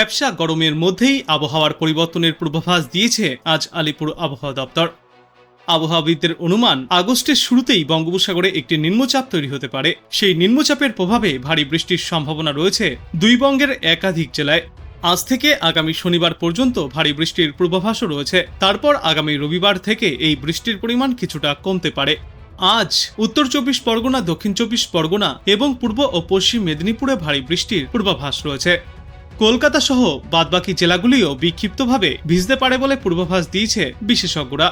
ভ্যাবসা গরমের মধ্যেই আবহাওয়ার পরিবর্তনের পূর্বাভাস দিয়েছে আজ আলিপুর আবহাওয়া দপ্তর। আবহাওয়াবিদদের অনুমান, আগস্টের শুরুতেই বঙ্গোপসাগরে একটি নিম্নচাপ তৈরি হতে পারে। সেই নিম্নচাপের প্রভাবে ভারী বৃষ্টির সম্ভাবনা রয়েছে দুই বঙ্গের একাধিক জেলায়। আজ থেকে আগামী শনিবার পর্যন্ত ভারী বৃষ্টির পূর্বাভাসও রয়েছে। তারপর আগামী রবিবার থেকে এই বৃষ্টির পরিমাণ কিছুটা কমতে পারে। আজ উত্তর চব্বিশ পরগনা, দক্ষিণ চব্বিশ পরগনা এবং পূর্ব ও পশ্চিম মেদিনীপুরে ভারী বৃষ্টির পূর্বাভাস রয়েছে। কলকাতা সহ বাদবাকি জেলাগুলিও বিক্ষিপ্তভাবে ভিজতে পারে বলে পূর্বাভাস দিয়েছে বিশেষজ্ঞরা।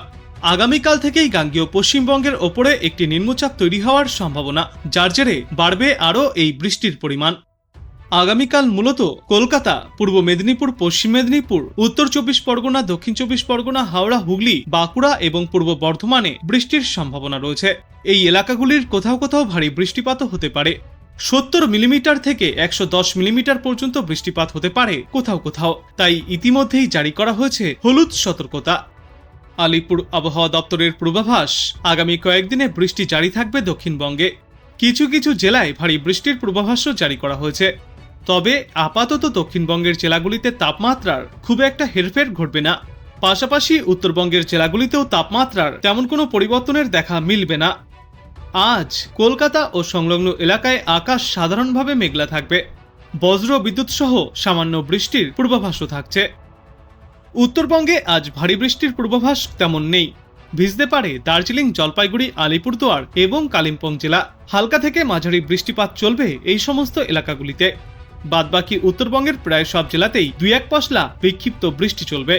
আগামীকাল থেকেই গাঙ্গীয় পশ্চিমবঙ্গের ওপরে একটি নিম্নচাপ তৈরি হওয়ার সম্ভাবনা, যার জেরে বাড়বে আরও এই বৃষ্টির পরিমাণ। আগামীকাল মূলত কলকাতা, পূর্ব মেদিনীপুর, পশ্চিম মেদিনীপুর, উত্তর চব্বিশ পরগনা, দক্ষিণ চব্বিশ পরগনা, হাওড়া, হুগলি, বাঁকুড়া এবং পূর্ব বর্ধমানে বৃষ্টির সম্ভাবনা রয়েছে। এই এলাকাগুলির কোথাও কোথাও ভারী বৃষ্টিপাতও হতে পারে। সত্তর মিলিমিটার থেকে একশো দশ মিলিমিটার পর্যন্ত বৃষ্টিপাত হতে পারে কোথাও কোথাও। তাই ইতিমধ্যেই জারি করা হয়েছে হলুদ সতর্কতা। আলিপুর আবহাওয়া দপ্তরের পূর্বাভাস, আগামী কয়েকদিনে বৃষ্টি জারি থাকবে দক্ষিণবঙ্গে। কিছু কিছু জেলায় ভারী বৃষ্টির পূর্বাভাসও জারি করা হয়েছে। তবে আপাতত দক্ষিণবঙ্গের জেলাগুলিতে তাপমাত্রার খুব একটা হেরফের ঘটবে না। পাশাপাশি উত্তরবঙ্গের জেলাগুলিতেও তাপমাত্রার তেমন কোনো পরিবর্তনের দেখা মিলবে না। আজ কলকাতা ও সংলগ্ন এলাকায় আকাশ সাধারণভাবে মেঘলা থাকবে। বজ্র বিদ্যুৎ সহ সামান্য বৃষ্টির পূর্বাভাসও থাকছে। উত্তরবঙ্গে আজ ভারী বৃষ্টির পূর্বাভাস তেমন নেই। ভিজতে পারে দার্জিলিং, জলপাইগুড়ি, আলিপুরদুয়ার এবং কালিম্পং জেলা। হালকা থেকে মাঝারি বৃষ্টিপাত চলবে এই সমস্ত এলাকাগুলিতে। বাদবাকি উত্তরবঙ্গের প্রায় সব জেলাতেই দুই এক পশলা বিক্ষিপ্ত বৃষ্টি চলবে।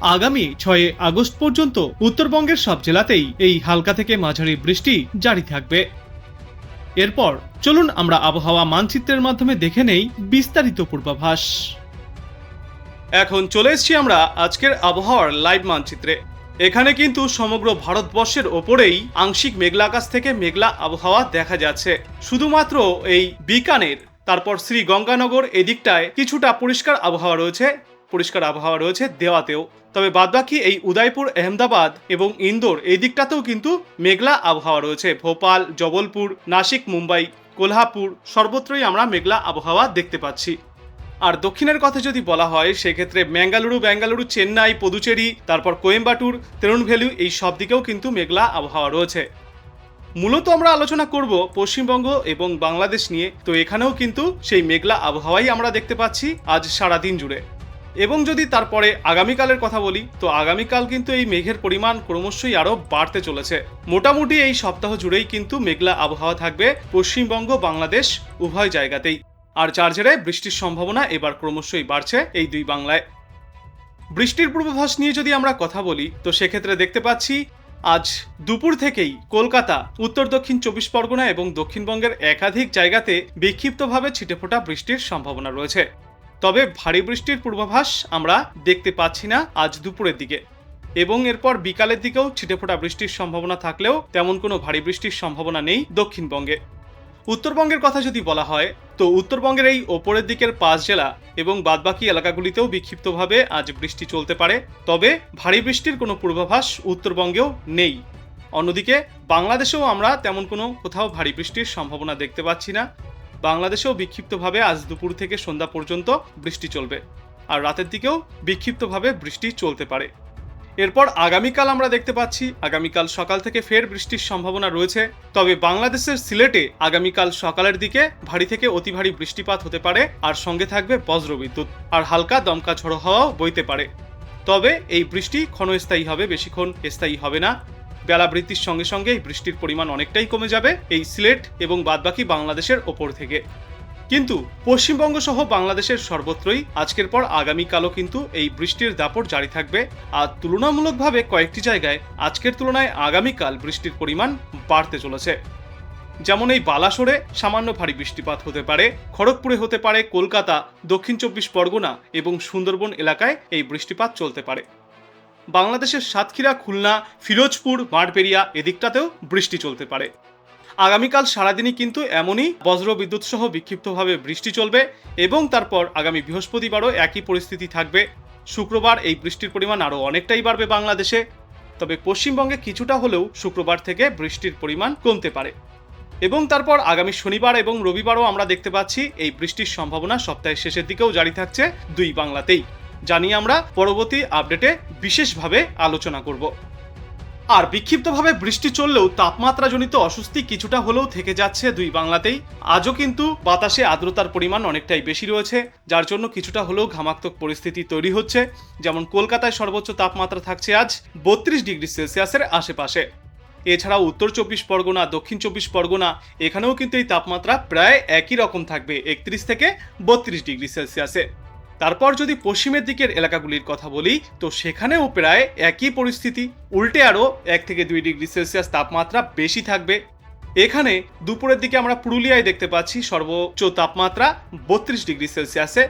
আগামী ছয় আগস্ট পর্যন্ত উত্তরবঙ্গের সব জেলাতেই এই হালকা থেকে মাঝারি বৃষ্টি জারি থাকবে। এরপর চলুন আমরা আবহাওয়া মানচিত্রের মাধ্যমে দেখে নেই বিস্তারিত পূর্বাভাস। এখন চলে এসেছি আমরা আজকের আবহাওয়ার লাইভ মানচিত্রে। এখানে কিন্তু সমগ্র ভারতবর্ষের ওপরেই আংশিক মেঘলা আকাশ থেকে মেঘলা আবহাওয়া দেখা যাচ্ছে। শুধুমাত্র এই বিকানের, তারপর শ্রীগঙ্গানগর এদিকটায় কিছুটা পরিষ্কার আবহাওয়া রয়েছে। পরিষ্কার আবহাওয়া রয়েছে দেওয়াতেও। তবে বাদবাকি এই উদয়পুর, আহমেদাবাদ এবং ইন্দোর এই দিকটাতেও কিন্তু মেঘলা আবহাওয়া রয়েছে। ভোপাল, জবলপুর, নাসিক, মুম্বাই, কোলহাপুর সর্বত্রই আমরা মেঘলা আবহাওয়া দেখতে পাচ্ছি। আর দক্ষিণের কথা যদি বলা হয়, সেক্ষেত্রে ম্যাঙ্গালুরু, ব্যাঙ্গালুরু, চেন্নাই, পদুচেরি, তারপর কোয়েম্বাটুর তেরুনভেলু এই সব দিকেও কিন্তু মেঘলা আবহাওয়া রয়েছে। মূলত আমরা আলোচনা করব পশ্চিমবঙ্গ এবং বাংলাদেশ নিয়ে। তো এখানেও কিন্তু সেই মেঘলা আবহাওয়াই আমরা দেখতে পাচ্ছি আজ সারাদিন জুড়ে। এবং যদি তারপরে আগামীকালের কথা বলি, তো আগামীকাল কিন্তু এই মেঘের পরিমাণ ক্রমশই আরও বাড়তে চলেছে। মোটামুটি এই সপ্তাহ জুড়েই কিন্তু মেঘলা আবহাওয়া থাকবে পশ্চিমবঙ্গ, বাংলাদেশ উভয় জায়গাতেই। আর যার জেরে বৃষ্টির সম্ভাবনা এবার ক্রমশই বাড়ছে এই দুই বাংলায়। বৃষ্টির পূর্বাভাস নিয়ে যদি আমরা কথা বলি, তো সেক্ষেত্রে দেখতে পাচ্ছি আজ দুপুর থেকেই কলকাতা, উত্তর দক্ষিণ চব্বিশ পরগনা এবং দক্ষিণবঙ্গের একাধিক জায়গাতে বিক্ষিপ্তভাবে ছিটেফোঁটা বৃষ্টির সম্ভাবনা রয়েছে। তবে ভারী বৃষ্টির পূর্বাভাস আমরা দেখতে পাচ্ছি না আজ দুপুরের দিকে। এবং এরপর বিকালের দিকেও ছিটেফোঁটা বৃষ্টির সম্ভাবনা থাকলেও তেমন কোনো ভারী বৃষ্টির সম্ভাবনা নেই দক্ষিণবঙ্গে। উত্তরবঙ্গের কথা যদি বলা হয়, তো উত্তরবঙ্গের এই ওপরের দিকের পাঁচ জেলা এবং বাদবাকি এলাকাগুলিতেও বিক্ষিপ্তভাবে আজ বৃষ্টি চলতে পারে, তবে ভারী বৃষ্টির কোনো পূর্বাভাস উত্তরবঙ্গেও নেই। অন্যদিকে বাংলাদেশেও আমরা তেমন কোনো কোথাও ভারী বৃষ্টির সম্ভাবনা দেখতে পাচ্ছি না। বাংলাদেশেও বিক্ষিপ্তভাবে আজ দুপুর থেকে সন্ধ্যা পর্যন্ত বৃষ্টি চলবে। আর রাতের দিকেও বিক্ষিপ্তভাবে বৃষ্টি চলতে পারে। এরপর আগামীকাল আমরা দেখতে পাচ্ছি, আগামীকাল সকাল থেকে ফের বৃষ্টির সম্ভাবনা রয়েছে। তবে বাংলাদেশের সিলেটে আগামীকাল সকালের দিকে ভারী থেকে অতি ভারী বৃষ্টিপাত হতে পারে, আর সঙ্গে থাকবে বজ্রবিদ্যুৎ। আর হালকা দমকা ঝড়ো হাওয়াও বইতে পারে। তবে এই বৃষ্টি ক্ষণস্থায়ী হবে, বেশিক্ষণ স্থায়ী হবে না। বেলা বৃদ্ধির সঙ্গে সঙ্গে এই বৃষ্টির পরিমাণ অনেকটাই কমে যাবে এই সিলেট এবং বাদবাকি বাংলাদেশের ওপর থেকে। কিন্তু পশ্চিমবঙ্গ সহ বাংলাদেশের সর্বত্রই আজকের পর আগামীকালও কিন্তু এই বৃষ্টির দাপট জারি থাকবে। আর তুলনামূলকভাবে কয়েকটি জায়গায় আজকের তুলনায় আগামীকাল বৃষ্টির পরিমাণ বাড়তে চলেছে। যেমন এই বালাসোরে সামান্য ভারী বৃষ্টিপাত হতে পারে, খড়গপুরে হতে পারে, কলকাতা, দক্ষিণ চব্বিশ পরগনা এবং সুন্দরবন এলাকায় এই বৃষ্টিপাত চলতে পারে। বাংলাদেশের সাতক্ষীরা, খুলনা, ফিরোজপুর, মাঠবেরিয়া এদিকটাতেও বৃষ্টি চলতে পারে। আগামীকাল সারাদিনই কিন্তু এমনই বজ্র বিদ্যুৎ সহ বিক্ষিপ্তভাবে বৃষ্টি চলবে এবং তারপর আগামী বৃহস্পতিবারও একই পরিস্থিতি থাকবে। শুক্রবার এই বৃষ্টির পরিমাণ আরও অনেকটাই বাড়বে বাংলাদেশে। তবে পশ্চিমবঙ্গে কিছুটা হলেও শুক্রবার থেকে বৃষ্টির পরিমাণ কমতে পারে। এবং তারপর আগামী শনিবার এবং রবিবারও আমরা দেখতে পাচ্ছি এই বৃষ্টির সম্ভাবনা সপ্তাহের শেষের দিকেও জারি থাকছে দুই বাংলাতেই। জানিয়ে আমরা পরবর্তী আপডেটে বিশেষভাবে আলোচনা করব। আর বিক্ষিপ্তভাবে বৃষ্টি চললেও তাপমাত্রাজনিত অস্বস্তি কিছুটা হলেও থেকে যাচ্ছে দুই বাংলাতেই। আজও কিন্তু বাতাসে আর্দ্রতার পরিমাণ অনেকটাই বেশি রয়েছে, যার জন্য কিছুটা হলেও ঘামাক্তক পরিস্থিতি তৈরি হচ্ছে। যেমন কলকাতায় সর্বোচ্চ তাপমাত্রা থাকছে আজ বত্রিশ ডিগ্রি সেলসিয়াসের আশেপাশে। এছাড়াও উত্তর চব্বিশ পরগনা, দক্ষিণ চব্বিশ পরগনা, এখানেও কিন্তু এই তাপমাত্রা প্রায় একই রকম থাকবে, একত্রিশ থেকে বত্রিশ ডিগ্রি সেলসিয়াসে। তারপর যদি পশ্চিমের দিকের এলাকাগুলির কথা বলি, তো সেখানেও প্রায় একই পরিস্থিতি। উল্টে আরও এক থেকে দুই ডিগ্রি সেলসিয়াস তাপমাত্রা বেশি থাকবে। এখানে দুপুরের দিকে আমরা পুরুলিয়ায় দেখতে পাচ্ছি সর্বোচ্চ তাপমাত্রা বত্রিশ ডিগ্রি সেলসিয়াসে।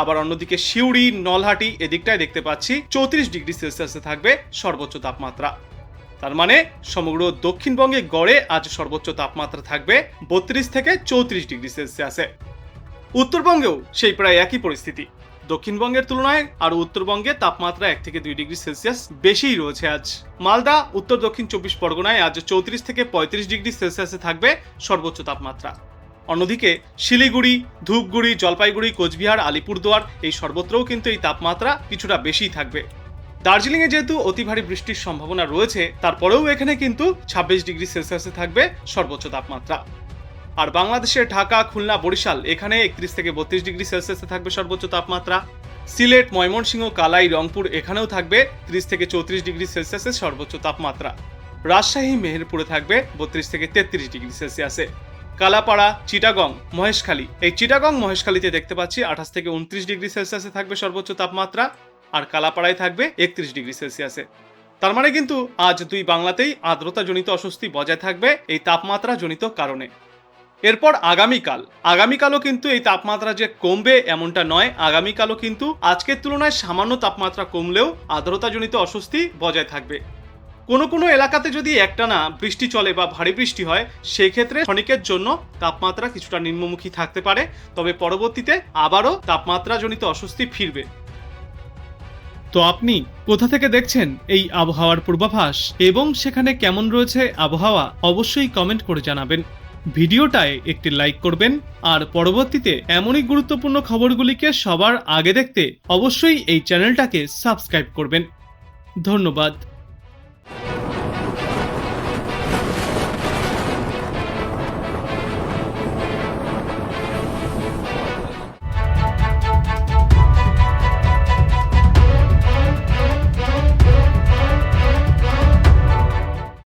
আবার অন্যদিকে সিউড়ি, নলহাটি এদিকটায় দেখতে পাচ্ছি চৌত্রিশ ডিগ্রি সেলসিয়াসে থাকবে সর্বোচ্চ তাপমাত্রা। তার মানে সমগ্র দক্ষিণবঙ্গে গড়ে আজ সর্বোচ্চ তাপমাত্রা থাকবে বত্রিশ থেকে চৌত্রিশ ডিগ্রি সেলসিয়াসে। উত্তরবঙ্গেও সেই প্রায় একই পরিস্থিতি। দক্ষিণবঙ্গের তুলনায় আর উত্তরবঙ্গে তাপমাত্রা এক থেকে দুই ডিগ্রি সেলসিয়াস বেশিই রয়েছে আজ। মালদা, উত্তর দক্ষিণ চব্বিশ পরগনায় আজ চৌত্রিশ থেকে পঁয়ত্রিশ ডিগ্রি সেলসিয়াসে থাকবে সর্বোচ্চ তাপমাত্রা। অন্যদিকে শিলিগুড়ি, ধূপগুড়ি, জলপাইগুড়ি, কোচবিহার, আলিপুরদুয়ার এই সর্বত্রও কিন্তু এই তাপমাত্রা কিছুটা বেশিই থাকবে। দার্জিলিংয়ে যেহেতু অতি ভারী বৃষ্টির সম্ভাবনা রয়েছে, তারপরেও এখানে কিন্তু ছাব্বিশ ডিগ্রি সেলসিয়াসে থাকবে সর্বোচ্চ তাপমাত্রা। আর বাংলাদেশের ঢাকা, খুলনা, বরিশাল, এখানে একত্রিশ থেকে বত্রিশ ডিগ্রি সেলসিয়াসে থাকবে সর্বোচ্চ তাপমাত্রা। সিলেট, ময়মনসিংহ, কালাই, রংপুর, এখানেও থাকবে ত্রিশ থেকে চৌত্রিশ ডিগ্রি সেলসিয়াসের সর্বোচ্চ তাপমাত্রা। রাজশাহী, মেহেরপুরে থাকবে বত্রিশ থেকে তেত্রিশ ডিগ্রি সেলসিয়াসে। কালাপাড়া, চিটাগং, মহেশখালী, এই চিটাগং, মহেশখালীতে দেখতে পাচ্ছি আঠাশ থেকে উনত্রিশ ডিগ্রি সেলসিয়াসে থাকবে সর্বোচ্চ তাপমাত্রা আর কালাপাড়ায় থাকবে একত্রিশ ডিগ্রি সেলসিয়াসে। তার মানে কিন্তু আজ দুই বাংলাতেই আর্দ্রতাজনিত অস্বস্তি বজায় থাকবে এই তাপমাত্রা জনিত কারণে। এরপর আগামীকাল। আগামীকালও কিন্তু এই তাপমাত্রা যে কমবে এমনটা নয়। আগামীকালও কিন্তু আজকের তুলনায় সামান্য তাপমাত্রা কমলেও আর্দ্রতাজনিত অস্বস্তি বজায় থাকবে। কোনো কোনো এলাকাতে যদি একটানা বৃষ্টি চলে বা ভারী বৃষ্টি হয় সেই ক্ষেত্রে ক্ষণিকের জন্য তাপমাত্রা কিছুটা নিম্নমুখী থাকতে পারে। তবে পরবর্তীতে আবারও তাপমাত্রাজনিত অস্বস্তি ফিরবে। তো আপনি কোথা থেকে দেখছেন এই আবহাওয়ার পূর্বাভাস এবং সেখানে কেমন রয়েছে আবহাওয়া, অবশ্যই কমেন্ট করে জানাবেন। ভিডিওটায় একটি লাইক করবেন, আর পরবর্তীতে এমনই গুরুত্বপূর্ণ খবরগুলিকে সবার আগে দেখতে অবশ্যই এই চ্যানেলটাকে সাবস্ক্রাইব করবেন। ধন্যবাদ।